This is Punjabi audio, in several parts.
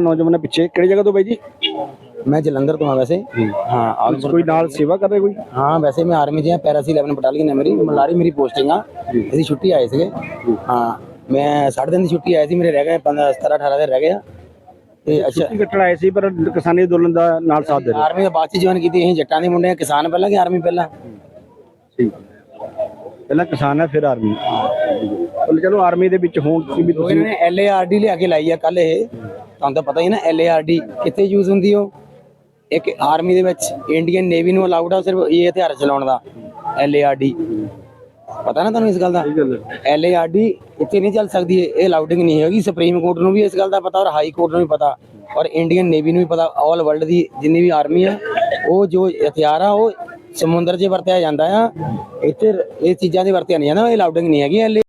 ਨੌਜਵਾਨਾਂ ਪਿੱਛੇ ਕਿਹੜੀ ਜਗ੍ਹਾ ਤੋਂ ਬਾਈ ਜੀ? ਮੈਂ ਜਲੰਧਰ ਤੋਂ ਹਾਂ ਵੈਸੇ। ਹਾਂ। ਆਲ ਕੋਈ ਨਾਲ ਸੇਵਾ ਕਰ ਰਹੇ ਕੋਈ? ਹਾਂ ਵੈਸੇ ਮੈਂ ਆਰਮੀ 'ਚ ਹਾਂ ਪੈਰਾਸੀ 11 ਬਟਾਲੀਅਨ ਹੈ ਮੇਰੀ। ਮਲਾਰੀ ਮੇਰੀ ਪੋਸਟਿੰਗ ਆ। ਅਸੀਂ ਛੁੱਟੀ ਆਏ ਸੀਗੇ। ਹਾਂ। ਮੈਂ ਸਾਢੇ ਦਿਨ ਦੀ ਛੁੱਟੀ ਆਈ ਸੀ ਮੇਰੇ ਰਹਿ ਗਏ 15 17 18 ਦਿਨ ਰਹਿ ਗਏ ਆ। ਤੇ ਅੱਛਾ। ਛੁੱਟੀ ਕੱਟਣ ਆਏ ਸੀ ਪਰ ਕਿਸਾਨੀ ਅੰਦੋਲਨ ਦਾ ਨਾਲ ਸਾਥ ਦੇ ਰਹੇ। ਆਰਮੀ ਦਾ ਬਾਅਦ ਚ ਜੁਆਇਨ ਕੀਤੀ ਅਸੀਂ ਜੱਟਾਂ ਦੇ ਮੁੰਡੇ ਆ ਕਿਸਾਨ ਪਹਿਲਾਂ ਕਿ ਆਰਮੀ ਪਹਿਲਾਂ? ਠੀਕ। ਪਹਿਲਾਂ ਕਿਸਾਨ ਹੈ ਫਿਰ ਆਰਮੀ। ਚਲੋ ਆਰਮੀ ਦੇ ਵਿੱਚ ਹੋਣ ਤੁਸੀਂ ਵੀ ਤੁਸੀਂ ਇਹਨਾਂ ਨੇ ਐਲਏਆਰਡੀ ਲਿਆ ਕੇ ਲਾਈ ਆ ਕੱਲ ਇਹ। ਤੁਹਾਨੂੰ ਤਾਂ ਪਤਾ ਹੀ ਨਾ ਐਲਏਆਰਡੀ ਕਿੱਥੇ ਯੂਜ਼ ਹੁੰਦੀ ਉਹ? ਇੱਕ ਆਰਮੀ ਦੇ ਵਿੱਚ ਇੰਡੀਅਨ ਨੇਵੀ ਨੂੰ ਅਲਾਉਡ ਆ ਸਿਰਫ ਇਹ ਹਥਿਆਰ ਚਲਾਉਣ ਦਾ ਐਲਏਆਰਡੀ ਪਤਾ ਨਾ ਤੁਹਾਨੂੰ ਇਸ ਗੱਲ ਦਾ? ਐਲਏਆਰਡੀ ਇੱਥੇ ਨਹੀਂ ਚੱਲ ਸਕਦੀ ਇਹ ਅਲਾਉਡਿੰਗ ਨਹੀਂ ਹੈਗੀ। ਸੁਪਰੀਮ ਕੋਰਟ ਨੂੰ ਵੀ ਇਸ ਗੱਲ ਦਾ ਪਤਾ ਔਰ ਹਾਈ ਕੋਰਟ ਨੂੰ ਵੀ ਪਤਾ। ਔਰ ਇੰਡੀਅਨ ਨੇਵੀ ਨੂੰ ਵੀ ਪਤਾ ਆਲ ਵਰਲਡ ਦੀ ਜਿੰਨੀ ਵੀ ਆਰਮੀ ਆ ਉਹ ਜੋ ਹਥਿਆਰ ਆ ਉਹ ਸਮੁੰਦਰ 'ਚ ਵਰਤਿਆ ਜਾਂਦਾ ਆ। ਇੱਥੇ ਇਹ ਚੀਜ਼ਾਂ ਦੀ ਵਰਤਿਆ ਨਹੀਂ ਜਾਂਦਾ ਇਹ ਅਲਾਉਡਿੰਗ ਨਹੀਂ ਹੈਗੀ ਐਲ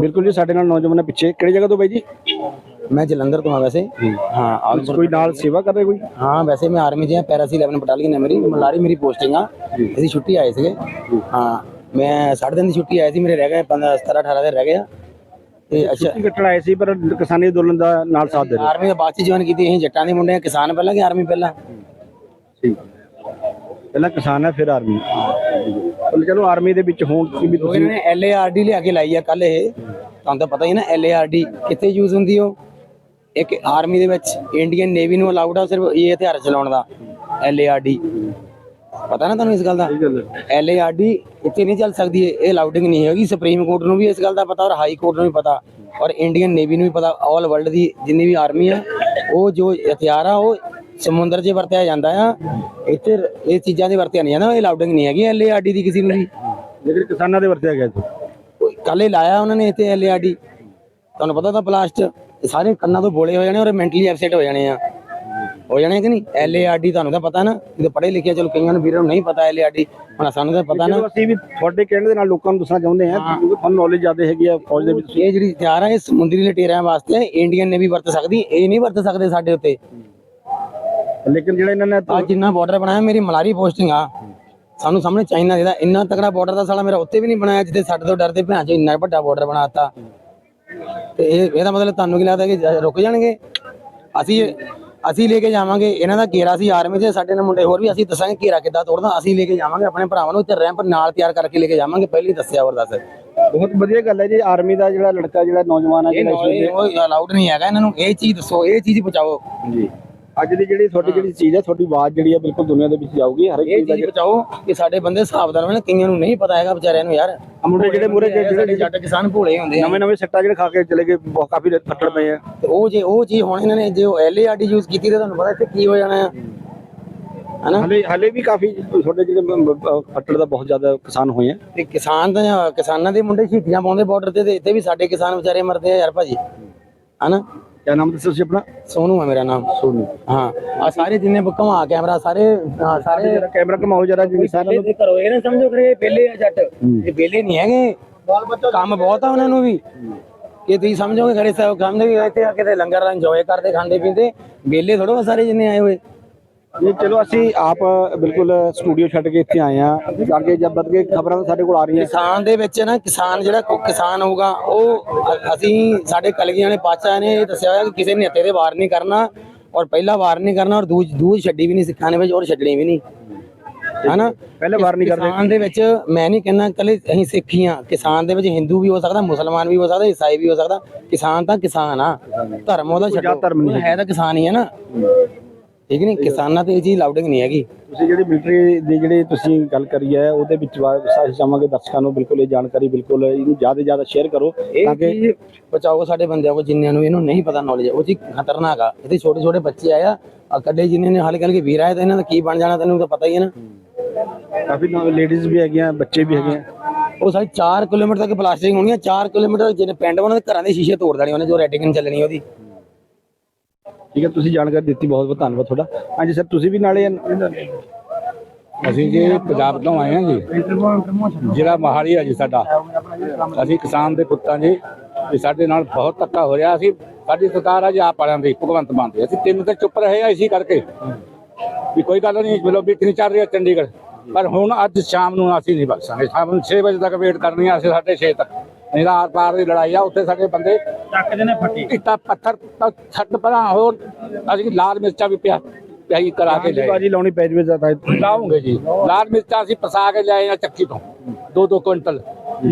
ਬਿਲਕੁਲ ਜੀ ਸਾਡੇ ਨਾਲ ਨੌਜਵਾਨਾਂ ਪਿੱਛੇ ਕਿਹੜੀ ਜਗ੍ਹਾ ਤੋਂ ਬਾਈ ਜੀ? ਮੈਂ ਜਲੰਧਰ ਤੋਂ ਹਾਂ ਵੈਸੇ। ਹਾਂ। ਆਲ ਕੋਈ ਨਾਲ ਸੇਵਾ ਕਰ ਰਹੇ ਕੋਈ? ਹਾਂ ਵੈਸੇ ਮੈਂ ਆਰਮੀ 'ਚ ਹਾਂ ਪੈਰਾਸੀ 11 ਬਟਾਲੀਅਨ ਹੈ ਮੇਰੀ। ਮਲਾਰੀ ਮੇਰੀ ਪੋਸਟਿੰਗ ਆ। ਅਸੀਂ ਛੁੱਟੀ ਆਏ ਸੀਗੇ। ਹਾਂ। ਮੈਂ ਸਾਢੇ ਦਿਨ ਦੀ ਛੁੱਟੀ ਆਈ ਸੀ ਮੇਰੇ ਰਹਿ ਗਏ 15 17 18 ਦਿਨ ਰਹਿ ਗਏ ਆ। ਤੇ ਅੱਛਾ। ਛੁੱਟੀ ਕੱਟਣ ਆਏ ਸੀ ਪਰ ਕਿਸਾਨੀ ਅੰਦੋਲਨ ਦਾ ਨਾਲ ਸਾਥ ਦੇ ਰਹੇ ਆਰਮੀ ਦਾ ਬਾਅਦ ਚ ਜੁਆਇਨ ਕੀਤੀ ਅਸੀਂ ਜੱਟਾਂ ਦੇ ਮੁੰਡੇ ਆ ਕਿਸਾਨ ਪਹਿਲਾਂ ਕਿ ਆਰਮੀ ਪਹਿਲਾਂ? ਠੀਕ। ਪਹਿਲਾਂ ਕਿਸਾਨ ਹੈ ਫਿਰ ਆਰਮੀ। ਚਲੋ ਚਲੋ ਆਰਮੀ ਦੇ ਵਿੱਚ ਹੋਣ ਤੁਸੀਂ ਵੀ ਤੁਸੀਂ ਇਹਨਾਂ ਨੇ ਐਲਏਆਰਡੀ ਲਿਆ ਕੇ ਲਾਈ ਆ ਕੱਲ ਇਹ। ਤੁਹਾਨੂੰ ਤਾਂ ਪਤਾ ਹੀ ਨਾ ਐਲਏਆਰਡੀ ਕਿੱਥੇ ਯੂਜ਼ ਹੁੰਦੀ ਉਹ? ਇੱਕ ਆਰਮੀ ਦੇ ਵਿੱਚ ਇੰਡੀਅਨ ਨੇਵੀ ਨੂੰ ਅਲਾਉਡ ਆ ਸਿਰਫ ਇਹ ਹਥਿਆਰ ਚਲਾਉਣ ਦਾ ਐਲਏਆਰਡੀ ਪਤਾ ਨਾ ਤੁਹਾਨੂੰ ਇਸ ਗੱਲ ਦਾ? ਐਲਏਆਰਡੀ ਇੱਥੇ ਨਹੀਂ ਚੱਲ ਸਕਦੀ ਇਹ ਅਲਾਉਡਿੰਗ ਨਹੀਂ ਹੈਗੀ। ਸੁਪਰੀਮ ਕੋਰਟ ਨੂੰ ਵੀ ਇਸ ਗੱਲ ਦਾ ਪਤਾ ਔਰ ਹਾਈ ਕੋਰਟ ਨੂੰ ਵੀ ਪਤਾ। ਔਰ ਇੰਡੀਅਨ ਨੇਵੀ ਨੂੰ ਵੀ ਪਤਾ ਆਲ ਵਰਲਡ ਦੀ ਜਿੰਨੀ ਵੀ ਆਰਮੀ ਆ ਉਹ ਜੋ ਹਥਿਆਰ ਆ ਉਹ ਸਮੁੰਦਰ 'ਚ ਵਰਤਿਆ ਜਾਂਦਾ ਆ। ਇੱਥੇ ਇਹ ਚੀਜ਼ਾਂ ਦੀ ਵਰਤਿਆ ਨਹੀਂ ਜਾਂਦਾ ਇਹ ਅਲਾਉਡਿੰਗ ਨਹੀਂ ਹੈਗੀ ਐਲਏਆਰਡੀ ਦੀ ਕਿਸੇ ਨੂੰ ਵੀ। ਲੇਕਿਨ ਕਿਸਾਨਾਂ ਦੇ ਵਰਤਿਆ ਗਿਆ ਸੀ ਕੱਲ ਲਾਇਆ ਉਹਨਾਂ ਨੇ ਇੱਥੇ ਐਲਏਆਰਡੀ ਤੁਹਾਨੂੰ ਪਤਾ ਤਾਂ ਪਲਾਸਟ ਸਾਰੇ ਕੰਨਾਂ ਤੋਂ ਬੋਲੇ ਹੋ ਜਾਣੇ ਔਰ ਮੈਂਟਲੀ ਐਪਸੈਟ ਹੋ ਜਾਣੇ ਆ। ਹੋ ਜਾਣੇ ਕਿ ਨਹੀਂ? ਐਲਏਆਰਡੀ ਤੁਹਾਨੂੰ ਤਾਂ ਪਤਾ ਨਾ ਜਦੋਂ ਪੜ੍ਹੇ ਲਿਖੇ ਚਲੋ ਕਈਆਂ ਨੂੰ ਵੀਰਾਂ ਨੂੰ ਨਹੀਂ ਪਤਾ ਐਲਏਆਰਡੀ ਹੁਣ ਸਾਨੂੰ ਤਾਂ ਪਤਾ ਨਾ। ਅਸੀਂ ਵੀ ਤੁਹਾਡੇ ਕਹਿਣ ਦੇ ਨਾਲ ਲੋਕਾਂ ਨੂੰ ਦੱਸਣਾ ਚਾਹੁੰਦੇ ਹਾਂ ਕਿਉਂਕਿ ਤੁਹਾਨੂੰ ਨੌਲੇਜ ਜ਼ਿਆਦਾ ਹੈਗੀ ਆ ਫੌਜ ਦੇ ਵਿੱਚ ਇਹ ਜਿਹੜੀ ਹਥਿਆਰ ਆ ਇਹ ਸਮੁੰਦਰੀ ਲਟੇਰਿਆਂ ਵਾਸਤੇ ਇੰਡੀਅਨ ਨੇ ਵੀ ਵਰਤ ਸਕਦੀ ਇਹ ਨਹੀਂ ਵਰਤ ਸਕਦੇ ਸਾਡੇ ਉੱਤੇ। ਲੇਕਿਨ ਜਿਹੜਾ ਇਹਨਾਂ ਨੇ ਆ ਜਿੰਨਾ ਬਾਰਡਰ ਬਣਾਇਆ ਮੇਰੀ ਮਲਾਰੀ ਪੋਸਟਿੰਗ ਆ। ਸਾਨੂੰ ਸਾਹਮਣੇ ਚਾਈਨਾ ਦੇਦਾ ਇੰਨਾ ਤਕੜਾ ਬਾਰਡਰ ਦਾ ਸਾਲਾ ਮੇਰਾ ਉੱਤੇ ਵੀ ਨਹੀਂ ਬਣਾਇਆ ਜਿੱਥੇ ਸਾਡੇ ਤੋਂ ਡਰਦੇ ਭੈਣ ਚੋ ਇੰਨਾ ਵੱਡਾ ਬਾਰਡਰ ਬਣਾਤਾ ਤੇ ਇਹ ਇਹਦਾ ਮਤਲਬ ਤੁਹਾਨੂੰ ਕੀ ਲੱਗਦਾ ਕਿ ਜ- ਰੁਕ ਜਾਣਗੇ? ਅਸੀਂ ਅਸੀਂ ਲੈ ਕੇ ਜਾਵਾਂਗੇ ਇਹਨਾਂ ਦਾ ਘੇਰਾ ਸੀ ਆਰਮੀ ਦੇ ਸਾਡੇ ਨਾਲ ਮੁੰਡੇ ਹੋਰ ਵੀ ਅਸੀਂ ਦੱਸਾਂਗੇ ਘੇਰਾ ਕਿੱਦਾਂ ਤੋੜਦਾ ਅਸੀਂ ਲੈ ਕੇ ਜਾਵਾਂਗੇ ਆਪਣੇ ਭਰਾਵਾਂ ਨੂੰ ਇੱਥੇ ਰੈਂਪ ਨਾਲ ਤਿਆਰ ਕਰਕੇ ਲੈ ਕੇ ਜਾਵਾਂਗੇ ਪਹਿਲੀ ਦੱਸਿਆ ਹੋਰ ਦੱਸ। ਬਹੁਤ ਵਧੀਆ ਗੱਲ ਹੈ ਜੀ ਆਰਮੀ ਦਾ ਜਿਹੜਾ ਲੜਕਾ ਜਿਹੜਾ ਨੌਜਵਾਨ ਹੈ ਇਹ ਜਿਹੜਾ ਇਸ ਵੇਲੇ ਅਲਾਉਡ ਨਹੀਂ ਹੈਗਾ ਇਹਨਾਂ ਨੂੰ ਇਹ ਚੀਜ਼ ਦੱਸੋ ਇਹ ਚੀਜ਼ ਬਚਾਓ। ਜੀ। ਅੱਜ ਦੀ ਜਿਹੜੀ ਤੁਹਾਡੀ ਜਿਹੜੀ ਚੀਜ਼ ਹੈ ਤੁਹਾਡੀ ਆਵਾਜ਼ ਜਿਹੜੀ ਹੈ ਬਿਲਕੁਲ ਦੁਨੀਆ ਦੇ ਵਿੱਚ ਜਾਊਗੀ ਹਰ ਇੱਕ ਇਹ ਚੀਜ਼ ਦਾ ਬਚਾਓ ਕਿ ਸਾਡੇ ਬੰਦੇ ਸਾਵਧਾਨ ਹੋਣ ਕਈਆਂ ਨੂੰ ਨਹੀਂ ਪਤਾ ਹੈਗਾ ਵਿਚਾਰਿਆਂ ਨੂੰ ਯਾਰ। ਮੁੰਡੇ ਜਿਹੜੇ ਮੂਰੇ ਜਿਹੜੇ ਜੱਟ ਕਿਸਾਨ ਭੋਲੇ ਹੁੰਦੇ ਆ। ਨਵੇਂ ਨਵੇਂ ਸੱਟਾ ਜਿਹੜੇ ਖਾ ਕੇ ਚਲੇ ਗਏ ਬਹੁਤ ਕਾਫੀ ਫੱਟੜ ਪਏ ਆ। ਤੇ ਉਹ ਜੇ ਉਹ ਚੀਜ਼ ਹੁਣ ਇਹਨਾਂ ਨੇ ਜੇ ਐਲਏਆਰਡੀ ਯੂਜ਼ ਕੀਤੀ ਤੇ ਤੁਹਾਨੂੰ ਪਤਾ ਇੱਥੇ ਕੀ ਹੋ ਜਾਣਾ ਆ। ਹਨਾ? ਹਲੇ ਹਲੇ ਵੀ ਕਾਫੀ ਤੁਹਾਡੇ ਜਿਹੜੇ ਫੱਟੜ ਦਾ ਬਹੁਤ ਜ਼ਿਆਦਾ ਕਿਸਾਨ ਹੋਏ ਆ। ਤੇ ਕਿਸਾਨ ਤਾਂ ਕਿਸਾਨਾਂ ਦੇ ਮੁੰਡੇ ਸ਼ਹੀਦੀਆਂ ਪਾਉਂਦੇ ਬਾਰਡਰ ਤੇ ਤੇ ਇੱਥੇ ਵੀ ਸਾਡੇ ਕਿਸਾਨ ਵਿਚਾਰੇ ਮਰਦੇ ਆ ਯਾਰ ਭਾਜੀ। ਹਨਾ? ਕਿਆ ਨਾਮ ਦੱਸੋ ਤੁਸੀਂ ਆਪਣਾ? ਸੋਨੂ ਆ ਮੇਰਾ ਨਾਮ। ਸੋਨੂ। ਹਾਂ ਆ ਸਾਰੇ ਜਿੰਨੇ ਘੁਮਾ ਕੈਮਰਾ ਸਾਰੇ ਹਾਂ, ਸਾਰੇ ਕੈਮਰਾ ਘਮਾਓ ਜਰਾ ਜੀ ਸਾਰਿਆਂ ਨੂੰ ਇਹ ਕਰੋ ਇਹ ਨਾ ਸਮਝੋ ਕਿ ਇਹ ਬੇਲੇ ਆ ਜੱਟ। ਇਹ ਬੇਲੇ ਨਹੀਂ ਹੈਗੇ। ਕੰਮ ਬਹੁਤ ਆ ਉਹਨਾਂ ਨੂੰ ਵੀ। ਕਿ ਤੁਸੀਂ ਸਮਝੋਗੇ ਖੜੇ ਸਾਹਿਬ ਖਾਂਦੇ ਵੀ ਇੱਥੇ ਆ ਕੇ ਤੇ ਲੰਗਰ ਇੰਜੋਏ ਕਰਦੇ ਖਾਂਦੇ ਪੀਂਦੇ। ਬੇਲੇ ਥੋੜੋ ਸਾਰੇ ਜਿੰਨੇ ਆਏ ਹੋਏ। ਇਹ ਚਲੋ ਅਸੀਂ ਆਪ ਬਿਲਕੁਲ ਸਟੂਡੀਓ ਛੱਡ ਕੇ ਇੱਥੇ ਆਏ ਆ ਅੱਗੇ ਜਦ ਬਦ ਕੇ ਖਬਰਾਂ ਸਾਡੇ ਕੋਲ ਆ ਰਹੀਆਂ। ਕਿਸਾਨ ਦੇ ਵਿੱਚ ਨਾ ਕਿਸਾਨ ਜਿਹੜਾ ਕਿਸਾਨ ਹੋਊਗਾ ਉਹ ਅਸੀਂ ਸਾਡੇ ਕਲਗੀਆਂ ਨੇ ਪਾਚਾ ਨੇ ਇਹ ਦੱਸਿਆ ਹੋਇਆ ਕਿ ਕਿਸੇ ਨੇ ਤੇ ਵਾਰ ਨਹੀਂ ਕਰਨਾ ਔਰ ਪਹਿਲਾ ਵਾਰ ਨਹੀਂ ਕਰਨਾ ਔਰ ਦੂਜ ਦੂਜ ਛੱਡੀ ਵੀ ਨਹੀਂ ਸਿੱਖਾਂ ਦੇ ਵਿੱਚ ਔਰ ਛੱਡਣੀ ਵੀ ਨਹੀਂ। ਹਨਾ? ਪਹਿਲੇ ਵਾਰ ਨਹੀਂ ਕਰਦੇ। ਕਿਸਾਨ ਦੇ ਵਿੱਚ ਮੈਂ ਨਹੀਂ ਕਹਿੰਦਾ ਕੱਲੇ ਅਸੀਂ ਸਿੱਖੀ ਆ ਕਿਸਾਨ ਦੇ ਵਿੱਚ ਹਿੰਦੂ ਵੀ ਹੋ ਸਕਦਾ ਮੁਸਲਮਾਨ ਵੀ ਹੋ ਸਕਦਾ ਈਸਾਈ ਵੀ ਹੋ ਸਕਦਾ। ਕਿਸਾਨ ਤਾਂ ਕਿਸਾਨ ਆ। ਧਰਮ ਉਹਦਾ ਛੱਡੋ। ਹੈ ਤਾਂ ਕਿਸਾਨ ਹੀ ਹੈ ਨਾ। ਠੀਕ ਨਹੀਂ ਕਿਸਾਨਾਂ ਤੇ ਇਹ ਚੀਜ਼ ਲਾਊਡਿੰਗ ਨਹੀਂ ਹੈਗੀ। ਤੁਸੀਂ ਜਿਹੜੀ ਮਿਲਟਰੀ ਦੀ ਜਿਹੜੀ ਤੁਸੀਂ ਗੱਲ ਕਰੀ ਹੈ ਉਹਦੇ ਵਿੱਚ ਅਸੀਂ ਚਾਹਾਂਗੇ ਦਰਸ਼ਕਾਂ ਨੂੰ ਬਿਲਕੁਲ ਇਹ ਜਾਣਕਾਰੀ ਬਿਲਕੁਲ ਇਹਨੂੰ ਜ਼ਿਆਦਾ ਜ਼ਿਆਦਾ ਸ਼ੇਅਰ ਕਰੋ ਤਾਂ ਕਿ ਬਚਾਓ ਸਾਡੇ ਬੰਦਿਆਂ ਕੋ ਜਿੰਨਿਆਂ ਨੂੰ ਇਹਨੂੰ ਨਹੀਂ ਪਤਾ ਨੌਲੇਜ ਉਹ ਚੀਜ਼ ਖਤਰਨਾਕ ਆ। ਇਹਦੇ ਛੋਟੇ ਛੋਟੇ ਬੱਚੇ ਆਏ ਆ ਆ ਕੱਡੇ ਜਿਨ੍ਹਾਂ ਨੇ ਹਲਕੇ ਹਲਕੇ ਵੀਰ ਆਏ ਤਾਂ ਇਹਨਾਂ ਦਾ ਕੀ ਬਣ ਜਾਣਾ ਤੈਨੂੰ ਤਾਂ ਪਤਾ ਹੀ ਹੈ ਨਾ। ਕਾਫੀ ਲੇਡੀਜ਼ ਵੀ ਹੈਗੀਆਂ ਬੱਚੇ ਵੀ ਹੈਗੇ ਉਹ ਸਾਡੀ 4 ਕਿਲੋਮੀਟਰ ਤੱਕ ਪਲਾਸਟਿਕ ਹੋਣੀ ਆ 4 ਕਿਲੋਮੀਟਰ ਜਿਹੜੇ ਪਿੰਡ ਉਹਨਾਂ ਦੇ ਘਰਾਂ ਦੇ ਸ਼ੀਸ਼ੇ ਤੋੜ ਦੇਣੇ ਉਹਨੇ ਜੋ ਰੈਟਿੰਗ ਚੱਲਣੀ ਉਹਦੀ। ਠੀਕ ਹੈ, ਤੁਸੀਂ ਜਾਣਕਾਰੀ ਦਿੱਤੀ, ਬਹੁਤ ਬਹੁਤ ਧੰਨਵਾਦ ਤੁਹਾਡਾ। ਹਾਂਜੀ ਸਰ, ਤੁਸੀਂ ਵੀ ਨਾਲੇ ਅਸੀਂ ਜੀ ਪੰਜਾਬ ਤੋਂ ਆਏ ਹਾਂ ਜੀ। ਜਿਹੜਾ ਮਹਾਲੀ ਹੈ ਜੀ ਸਾਡਾ। ਅਸੀਂ ਕਿਸਾਨ ਦੇ ਪੁੱਤਾਂ ਜੀ, ਵੀ ਸਾਡੇ ਨਾਲ ਬਹੁਤ ਧੱਕਾ ਹੋ ਰਿਹਾ। ਅਸੀਂ ਸਾਡੀ ਸਰਕਾਰ ਆ ਜੀ, ਆਪ ਵਾਲਿਆਂ ਦੀ, ਭਗਵੰਤ ਮਾਨ ਦੀ। ਅਸੀਂ ਤਿੰਨ ਤੇ ਚੁੱਪ ਰਹੇ ਆ ਇਸੇ ਕਰਕੇ। ਵੀ ਕੋਈ ਗੱਲ ਨਹੀਂ, ਮਤਲਬ ਵੀ ਨਹੀਂ ਚੱਲ ਰਿਹਾ ਚੰਡੀਗੜ੍ਹ। ਪਰ ਹੁਣ ਅੱਜ ਸ਼ਾਮ ਨੂੰ ਅਸੀਂ ਨਹੀਂ ਬਖਸ਼ਾਂਗੇ ਸ਼ਾਮ ਨੂੰ 6 ਵਜੇ ਤੱਕ ਵੇਟ ਕਰਨੀ ਆ ਅਸੀਂ 6:30 ਤੱਕ। ਇਹਦਾ ਆਰ ਪਾਰ ਦੀ ਲੜਾਈ ਆ ਉੱਥੇ ਸਾਡੇ ਬੰਦੇ ਚੱਕਦੇ ਨੇ ਫੱਟੀ। ਇੱਟਾਂ ਪੱਥਰ ਛੱਡ ਪਰਾਂ ਹੋਰ ਅਸੀਂ ਲਾਲ ਮਿਰਚਾਂ ਵੀ ਪਿਆ ਪਿਆਈ ਕਰਾ ਕੇ ਲੈ ਬਾਜੀ ਲਾਉਣੀ ਪੈ ਜਵੇ ਜ਼ਿਆਦਾ ਲਾਉਂਗੇ ਜੀ। ਲਾਲ ਮਿਰਚਾਂ ਅਸੀਂ ਪਸਾ ਕੇ ਲਿਆਏ ਆ ਚੱਕੀ ਤੋਂ ਦੋ ਦੋ ਕੁਇੰਟਲ।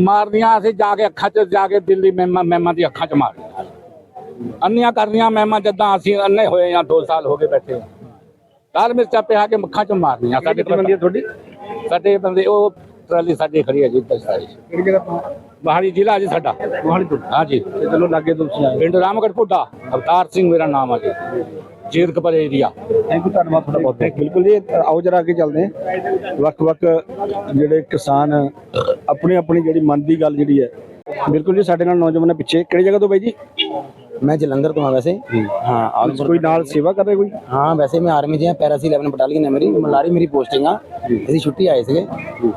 ਮਾਰਨੀਆਂ ਅਸੀਂ ਜਾ ਕੇ ਅੱਖਾਂ 'ਚ ਜਾ ਕੇ ਦਿੱਲੀ ਮਹਿਮਾ ਮਹਿਮਾ ਦੀ ਅੱਖਾਂ 'ਚ ਮਾਰਨੀਆਂ ਅੰਨੀਆਂ ਕਰਨੀਆਂ ਮਹਿਮਾ ਜਦਾਂ ਅਸੀਂ ਅੰਨੇ ਹੋਏ ਆ 2 ਸਾਲ ਹੋ ਗਏ ਬੈਠੇ ਆ। ਲਾਲ ਮਿਰਚਾਂ ਪਿਆ ਕੇ ਅੱਖਾਂ 'ਚ ਮਾਰਨੀਆਂ ਸਾਡੇ ਬੰਦੀ ਤੁਹਾਡੀ? ਸਾਡੇ ਬੰਦੇ ਉਹ ਟਰਾਲੀ ਸਾਡੇ ਖੜੀ ਹੈ ਜੀ ਇੱਧਰ ਬਾਹਰੀ ਜ਼ਿਲ੍ਹਾ ਜੀ ਸਾਡਾ। ਮੋਹਾਲੀ ਤੋਂ? ਹਾਂਜੀ ਤੇ ਚਲੋ ਲਾਗੇ ਤੋਂ ਤੁਸੀਂ ਆਏ। ਪਿੰਡ ਰਾਮਗੜ੍ਹ ਪੁੱਡਾ ਅਵਤਾਰ ਸਿੰਘ ਮੇਰਾ ਨਾਮ ਹੈ ਜੀ। ਜੀਰਕਪੁਰ ਏਰੀਆ ਥੈਂਕ ਯੂ ਧੰਨਵਾਦ ਤੁਹਾਡਾ ਬਹੁਤ ਬਿਲਕੁਲ ਜੀ ਆਓ ਜਰਾ ਅੱਗੇ ਚੱਲਦੇ ਹਾਂ। ਵੱਖ-ਵੱਖ ਜਿਹੜੇ ਕਿਸਾਨ ਆਪਣੀ ਆਪਣੀ ਜਿਹੜੀ ਮਨ ਦੀ ਗੱਲ ਜਿਹੜੀ ਹੈ। ਬਿਲਕੁਲ ਜੀ ਸਾਡੇ ਨਾਲ ਨੌਜਵਾਨ ਹੈ ਪਿੱਛੇ। ਕਿਹੜੀ ਜਗ੍ਹਾ ਤੋਂ ਬਾਈ ਜੀ? ਮੈਂ ਜਲੰਧਰ ਤੋਂ ਆ ਵੈਸੇ। ਹਾਂ ਆਲ- ਕੋਈ ਨਾਲ ਸੇਵਾ ਕਰ ਰਹੇ ਕੋਈ? ਹਾਂ ਵੈਸੇ ਮੈਂ ਆਰਮੀ 'ਚ ਹਾਂ ਪੈਰਾਸੀ 11 ਬਟਾਲੀਅਨ ਹੈ ਮੇਰੀ। ਮਲਾਰੀ ਮੇਰੀ ਪੋਸਟਿੰਗ ਆ। ਅਸੀਂ ਛੁੱਟੀ ਆਏ ਸੀਗੇ।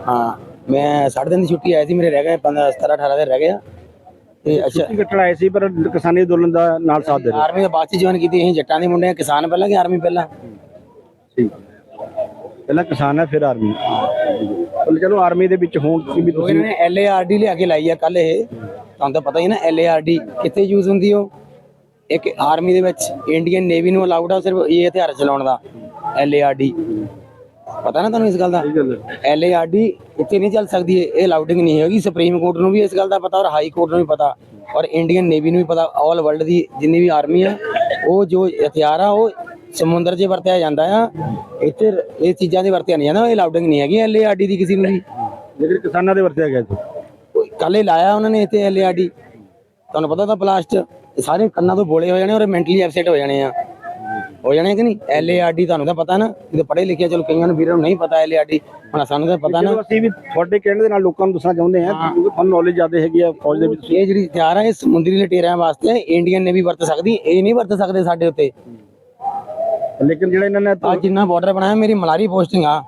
ਹਾਂ। ਮੈਂ ਸਾਢੇ ਦਿਨ ਦੀ ਛੁੱਟੀ ਆਏ ਸੀ ਮੇਰੇ ਰਹਿ ਗਏ 15 17 18 ਦਿਨ ਰਹਿ ਗਏ ਆ। ਤੇ ਅੱਛਾ। ਛੁੱਟੀ ਕੱਟਣ ਆਏ ਸੀ ਪਰ ਕਿਸਾਨੀ ਅੰਦੋਲਨ ਦਾ ਨਾਲ ਸਾਥ ਦੇ ਰਹੇ ਆਰਮੀ ਦਾ ਬਾਅਦ ਚ ਜੁਆਇਨ ਕੀਤੀ ਅਸੀਂ ਜੱਟਾਂ ਦੇ ਮੁੰਡੇ ਆ ਕਿਸਾਨ ਪਹਿਲਾਂ ਕਿ ਆਰਮੀ ਪਹਿਲਾਂ? ਠੀਕ। ਪਹਿਲਾਂ ਕਿਸਾਨ ਹੈ ਫਿਰ ਆਰਮੀ। ਚਲੋ ਚਲੋ ਆਰਮੀ ਦੇ ਵਿੱਚ ਹੋਣ ਤੁਸੀਂ ਵੀ ਤੁਸੀਂ ਨੇ ਐਲਏਆਰਡੀ ਲਿਆ ਕੇ ਲਾਈ ਆ ਕੱਲ ਇਹ। ਤੁਹਾਨੂੰ ਤਾਂ ਪਤਾ ਹੀ ਨਾ ਐਲਏਆਰਡੀ ਕਿੱਥੇ ਯੂਜ਼ ਹੁੰਦੀ ਉਹ? ਇੱਕ ਆਰਮੀ ਦੇ ਵਿੱਚ ਇੰਡੀਅਨ ਨੇਵੀ ਨੂੰ ਅਲਾਉਡ ਆ ਸਿਰਫ ਇਹ ਹਥਿਆਰ ਚਲਾਉਣ ਦਾ ਐਲਏਆਰਡੀ ਪਤਾ ਨਾ ਤੁਹਾਨੂੰ ਇਸ ਗੱਲ ਦਾ? ਐਲਏਆਰਡੀ ਇੱਥੇ ਨਹੀਂ ਚੱਲ ਸਕਦੀ ਇਹ ਅਲਾਉਡਿੰਗ ਨਹੀਂ ਹੈਗੀ। ਸੁਪਰੀਮ ਕੋਰਟ ਨੂੰ ਵੀ ਇਸ ਗੱਲ ਦਾ ਪਤਾ ਔਰ ਹਾਈ ਕੋਰਟ ਨੂੰ ਵੀ ਪਤਾ। ਔਰ ਇੰਡੀਅਨ ਨੇਵੀ ਨੂੰ ਵੀ ਪਤਾ ਆਲ ਵਰਲਡ ਦੀ ਜਿੰਨੀ ਵੀ ਆਰਮੀ ਆ ਉਹ ਜੋ ਹਥਿਆਰ ਆ ਉਹ ਸਮੁੰਦਰ 'ਚ ਵਰਤਿਆ ਜਾਂਦਾ ਆ। ਇੱਥੇ ਇਹ ਚੀਜ਼ਾਂ ਦੇ ਵਰਤਿਆ ਨਹੀਂ ਜਾਂਦਾ ਇਹ ਅਲਾਉਡਿੰਗ ਨਹੀਂ ਹੈਗੀ ਐਲਏਆਰਡੀ ਦੀ ਕਿਸੇ ਨੂੰ ਵੀ। ਜਿਹੜੇ ਕਿਸਾਨਾਂ ਦੇ ਵਰਤਿਆ ਗਿਆ ਸੀ ਕੱਲੇ ਲਾਇਆ ਉਹਨਾਂ ਨੇ ਇੱਥੇ ਐਲਆਰਡੀ ਤੁਹਾਨੂੰ ਪਤਾ ਤਾਂ ਬਲਾਸਟ ਸਾਰੇ ਕੰਨਾਂ ਤੋਂ ਬੋਲੇ ਹੋ ਜਾਣੇ ਔਰ ਮੈਂਟਲੀ ਅਪਸੈਟ ਹੋ ਜਾਣੇ ਆ। ਹੋ ਜਾਣੇ ਕਿ ਨਹੀਂ? ਐਲਆਰਡੀ ਤੁਹਾਨੂੰ ਤਾਂ ਪਤਾ ਨਾ ਜਦੋਂ ਪੜ੍ਹੇ ਲਿਖੇ ਚਲੋ ਕਈਆਂ ਨੂੰ ਵੀਰਾਂ ਨੂੰ ਨਹੀਂ ਪਤਾ ਐਲਆਰਡੀ ਹੁਣ ਸਾਨੂੰ ਤਾਂ ਪਤਾ ਨਾ। ਅਸੀਂ ਵੀ ਤੁਹਾਡੇ ਕਹਿਣ ਦੇ ਨਾਲ ਲੋਕਾਂ ਨੂੰ ਦੱਸਣਾ ਚਾਹੁੰਦੇ ਕਿਉਂਕਿ ਤੁਹਾਨੂੰ ਨੌਲੇਜ ਜ਼ਿਆਦਾ ਹੈਗੀ ਆ ਫੌਜ ਦੇ ਵਿੱਚ ਇਹ ਜਿਹੜੀ ਹਥਿਆਰ ਆ ਇਹ ਸਮੁੰਦਰੀ ਲਟੇਰਿਆਂ ਵਾਸਤੇ ਇੰਡੀਅਨ ਨੇ ਵੀ ਵਰਤ ਸਕਦੀ ਇਹ ਨਹੀਂ ਵਰਤ ਸਕਦੇ ਸਾਡੇ ਉੱਤੇ। ਲੇਕਿਨ ਜਿਹੜਾ ਇਹਨਾਂ ਨੇ ਆ ਜਿੰਨਾ ਬਾਰਡਰ ਬਣਾਇਆ ਮੇਰੀ ਮਲਾਰੀ ਪੋਸਟਿੰਗ ਆ।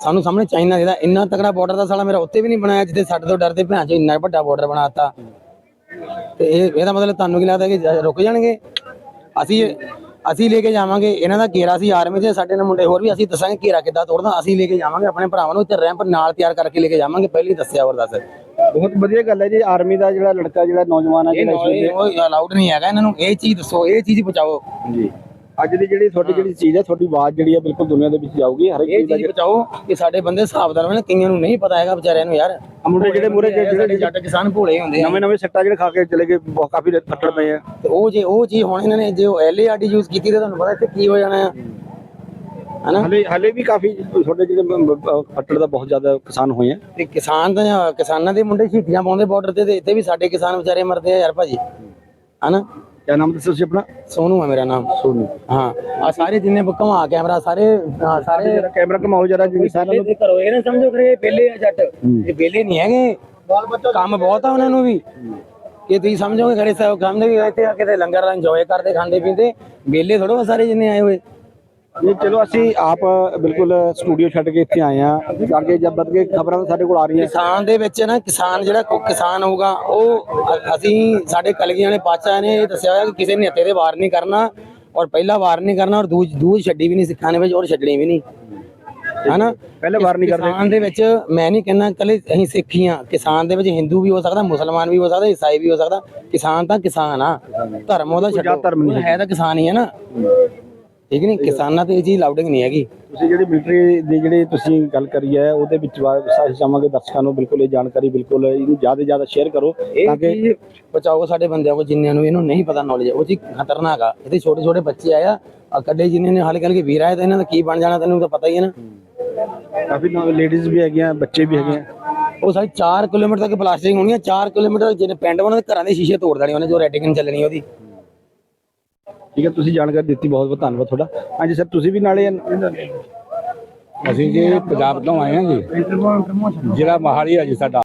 ਸਾਨੂੰ ਸਾਹਮਣੇ ਚਾਈਨਾ ਜਿਹਦਾ ਇੰਨਾ ਤਕੜਾ ਬਾਰਡਰ ਦਾ ਸਾਲਾ ਮੇਰਾ ਉੱਤੇ ਵੀ ਨਹੀਂ ਬਣਾਇਆ ਜਿੱਥੇ ਸਾਡੇ ਤੋਂ ਡਰਦੇ ਭੈਣ ਚੋ ਇੰਨਾ ਵੱਡਾ ਬਾਰਡਰ ਬਣਾਤਾ ਤੇ ਇਹ ਇਹਦਾ ਮਤਲਬ ਤੁਹਾਨੂੰ ਕੀ ਲੱਗਦਾ ਕਿ ਰੁਕ ਜਾਣਗੇ? ਅਸੀਂ ਅਸੀਂ ਲੈ ਕੇ ਜਾਵਾਂਗੇ ਇਹਨਾਂ ਦਾ ਘੇਰਾ ਸੀ ਆਰਮੀ ਦੇ ਸਾਡੇ ਨਾਲ ਮੁੰਡੇ ਹੋਰ ਵੀ ਅਸੀਂ ਦੱਸਾਂਗੇ ਘੇਰਾ ਕਿੱਦਾਂ ਤੋੜਦਾ ਅਸੀਂ ਲੈ ਕੇ ਜਾਵਾਂਗੇ ਆਪਣੇ ਭਰਾਵਾਂ ਨੂੰ ਤੇ ਰੈਂਪ ਨਾਲ ਤਿਆਰ ਕਰਕੇ ਲੈ ਕੇ ਜਾਵਾਂਗੇ ਪਹਿਲੀ ਦੱਸਿਆ ਹੋਰ ਦੱਸ ਬਹੁਤ ਵਧੀਆ ਗੱਲ ਹੈ ਜੀ ਆਰਮੀ ਦਾ ਜਿਹੜਾ ਲੜਕਾ ਜਿਹੜਾ ਨੌਜਵਾਨ ਹੈ ਜਿਹੜਾ ਅਲਾਉਡ ਨਹੀਂ ਹੈਗਾ ਇਹਨਾਂ ਨੂੰ ਇਹ ਚੀਜ਼ ਦੱਸੋ ਇਹ ਚੀਜ਼ ਬਚਾਓ। ਜੀ। ਅੱਜ ਦੀ ਜਿਹੜੀ ਤੁਹਾਡੀ ਜਿਹੜੀ ਚੀਜ਼ ਹੈ ਤੁਹਾਡੀ ਆਵਾਜ਼ ਜਿਹੜੀ ਹੈ ਬਿਲਕੁਲ ਦੁਨੀਆ ਦੇ ਵਿੱਚ ਜਾਊਗੀ ਹਰ ਇੱਕ ਇਹ ਚੀਜ਼ ਦਾ ਚੀਜ਼ ਬਚਾਓ ਕਿ ਸਾਡੇ ਬੰਦੇ ਸਾਵਧਾਨ ਹੋਣ ਕਈਆਂ ਨੂੰ ਨਹੀਂ ਪਤਾ ਹੈਗਾ ਵਿਚਾਰਿਆਂ ਨੂੰ ਯਾਰ। ਮੁੰਡੇ ਜਿਹੜੇ ਮੂਹਰੇ ਜਿਹੜੇ ਜੱਟ ਕਿਸਾਨ ਭੋਲੇ ਹੁੰਦੇ ਆ। ਨਵੇਂ ਨਵੇਂ ਸੱਟਾ ਜਿਹੜੇ ਖਾ ਕੇ ਚਲੇ ਗਏ ਬਹੁਤ ਕਾਫੀ ਫੱਟੜ ਪਏ ਆ। ਤੇ ਉਹ ਜੇ ਉਹ ਚੀਜ਼ ਹੁਣ ਇਹਨਾਂ ਨੇ ਜੇ ਐਲਏਆਰਡੀ ਯੂਜ਼ ਕੀਤੀ ਤੇ ਤੁਹਾਨੂੰ ਪਤਾ ਇੱਥੇ ਕੀ ਹੋ ਜਾਣਾ ਆ। ਹਨਾ? ਹਲੇ ਹਲੇ ਵੀ ਕਾਫੀ ਤੁਹਾਡੇ ਜਿਹੜੇ ਫੱਟੜ ਦਾ ਬਹੁਤ ਜ਼ਿਆਦਾ ਕਿਸਾਨ ਹੋਏ ਆ। ਤੇ ਕਿਸਾਨ ਤਾਂ ਕਿਸਾਨਾਂ ਦੇ ਮੁੰਡੇ ਸ਼ਹੀਦੀਆਂ ਪਾਉਂਦੇ ਬਾਰਡਰ ਤੇ ਤੇ ਇੱਥੇ ਵੀ ਸਾਡੇ ਕਿਸਾਨ ਵਿਚਾਰੇ ਮਰਦੇ ਆ ਯਾਰ ਭਾਜੀ। ਹਨਾ? ਕਿਆ ਨਾਮ ਦੱਸੋ ਤੁਸੀਂ ਆਪਣਾ? ਸੋਨੂ ਆ ਮੇਰਾ ਨਾਮ। ਸੋਨੂ। ਹਾਂ ਆ ਸਾਰੇ ਜਿੰਨੇ ਘੁਮਾ ਕੈਮਰਾ ਸਾਰੇ ਹਾਂ, ਸਾਰੇ ਜਰਾ ਕੈਮਰਾ ਘਮਾਓ ਜਰਾ ਜੀ ਸਾਰਿਆਂ ਨੂੰ। ਤੇ ਕਰੋ ਇਹ ਨਾ ਸਮਝੋ ਕਿ ਇਹ ਆ ਜੱਟ। ਇਹ ਬੇਲੇ ਨਹੀਂ ਹੈਗੇ। ਕੰਮ ਬਹੁਤ ਆ ਉਹਨਾਂ ਨੂੰ ਵੀ। ਕਿ ਤੁਸੀਂ ਸਮਝੋਗੇ ਖੜੇ ਸਾਹਿਬ ਖਾਂਦੇ ਵੀ ਇੱਥੇ ਆ ਕਿਤੇ ਲੰਗਰ ਦਾ ਇੰਜੋਏ ਕਰਦੇ ਖਾਂਦੇ ਪੀਂਦੇ। ਬੇਲੇ ਥੋੜੋ ਸਾਰੇ ਜਿੰਨੇ ਆਏ ਹੋਏ। ਨਹੀਂ ਚਲੋ ਅਸੀਂ ਆਪ ਬਿਲਕੁਲ ਸਟੂਡੀਓ ਛੱਡ ਕੇ ਇੱਥੇ ਆਏ ਆ ਅੱਗੇ ਜਦ ਬਦ ਕੇ ਖਬਰਾਂ ਸਾਡੇ ਕੋਲ ਆ ਰਹੀਆਂ। ਕਿਸਾਨ ਦੇ ਵਿੱਚ ਨਾ ਕਿਸਾਨ ਜਿਹੜਾ ਕਿਸਾਨ ਹੋਊਗਾ ਉਹ ਅਸੀਂ ਸਾਡੇ ਕਲਗੀਆਂ ਵਾਲੇ ਪਾਚਾ ਨੇ ਇਹ ਦੱਸਿਆ ਹੋਇਆ ਕਿ ਕਿਸੇ ਨੇ ਹੱਤੇ ਦੇ ਵਾਰ ਨਹੀਂ ਕਰਨਾ ਔਰ ਪਹਿਲਾ ਵਾਰ ਨਹੀਂ ਕਰਨਾ ਔਰ ਦੂਜ ਦੂਜ ਛੱਡੀ ਵੀ ਨਹੀਂ ਸਿੱਖਾਂ ਦੇ ਵਿੱਚ ਔਰ ਛੱਡਣੀ ਵੀ ਨਹੀਂ। ਹਨਾ? ਪਹਿਲੇ ਵਾਰ ਨਹੀਂ ਕਰਦੇ। ਕਿਸਾਨ ਦੇ ਵਿੱਚ ਮੈਂ ਨਹੀਂ ਕਹਿੰਦਾ ਕੱਲੇ ਅਸੀਂ ਸਿੱਖੀ ਆ ਕਿਸਾਨ ਦੇ ਵਿੱਚ ਹਿੰਦੂ ਵੀ ਹੋ ਸਕਦਾ ਮੁਸਲਮਾਨ ਵੀ ਹੋ ਸਕਦਾ ਈਸਾਈ ਵੀ ਹੋ ਸਕਦਾ। ਕਿਸਾਨ ਤਾਂ ਕਿਸਾਨ ਆ। ਧਰਮ ਉਹਦਾ ਛੱਡੋ। ਹੈ ਤਾਂ ਕਿਸਾਨ ਹੀ ਹੈ ਨਾ। ਠੀਕ ਨਹੀਂ? ਕਿਸਾਨਾਂ ਤੇ ਇਹ ਚੀਜ਼ ਲਾਊਡਿੰਗ ਨਹੀਂ ਹੈਗੀ। ਤੁਸੀਂ ਜਿਹੜੀ ਮਿਲਟਰੀ ਦੀ ਜਿਹੜੀ ਤੁਸੀਂ ਗੱਲ ਕਰੀ ਹੈ ਉਹਦੇ ਵਿੱਚ ਅਸੀਂ ਚਾਹਾਂਗੇ ਦਰਸ਼ਕਾਂ ਨੂੰ ਬਿਲਕੁਲ ਇਹ ਜਾਣਕਾਰੀ ਬਿਲਕੁਲ ਇਹਨੂੰ ਜ਼ਿਆਦਾ ਤੋਂ ਜ਼ਿਆਦਾ ਸ਼ੇਅਰ ਕਰੋ ਤਾਂ ਕਿ ਬਚਾਓ ਸਾਡੇ ਬੰਦਿਆਂ ਕੋ ਜਿੰਨਿਆਂ ਨੂੰ ਇਹਨੂੰ ਨਹੀਂ ਪਤਾ ਨੌਲੇਜ ਉਹ ਚੀਜ਼ ਖਤਰਨਾਕ ਆ। ਇਹਦੇ ਛੋਟੇ ਛੋਟੇ ਬੱਚੇ ਆਇਆ ਆ ਕੱਡੇ ਜਿੰਨੇ ਨੇ ਹਲਕੇ ਹਲਕੇ ਵੀਰ ਆਏ ਤਾਂ ਇਹਨਾਂ ਦਾ ਕੀ ਬਣ ਜਾਣਾ ਤੈਨੂੰ ਤਾਂ ਪਤਾ ਹੀ ਹੈ ਨਾ। ਕਾਫੀ ਲੇਡੀਜ਼ ਵੀ ਹੈਗੀਆਂ ਬੱਚੇ ਵੀ ਹੈਗੇ ਉਹ ਸਾਰੀ 4 ਕਿਲੋਮੀਟਰ ਤੱਕ ਪਲਾਸਟਿਕ ਹੋਣੀ ਆ 4 ਕਿਲੋਮੀਟਰ ਜਿਹਨੇ ਪਿੰਡ ਉਹਨਾਂ ਦੇ ਘਰਾਂ ਦੇ ਸ਼ੀਸ਼ੇ ਤੋੜ ਦੇਣੇ ਉਹਨੇ ਜੋ ਰੈਡਿੰਗ ਚੱਲਣੀ ਉਹਦੀ। ਠੀਕ ਹੈ ਤੁਸੀਂ ਜਾਣਕਾਰੀ ਦਿੱਤੀ ਬਹੁਤ ਬਹੁਤ ਧੰਨਵਾਦ ਤੁਹਾਡਾ। ਹਾਂਜੀ ਸਰ ਤੁਸੀਂ ਵੀ ਨਾਲੇ ਅਸੀਂ ਜੀ ਪੰਜਾਬ ਤੋਂ ਆਏ ਹਾਂ ਜੀ। ਜ਼ਿਲ੍ਹਾ ਮੋਹਾਲੀ ਹੈ ਜੀ ਸਾਡਾ।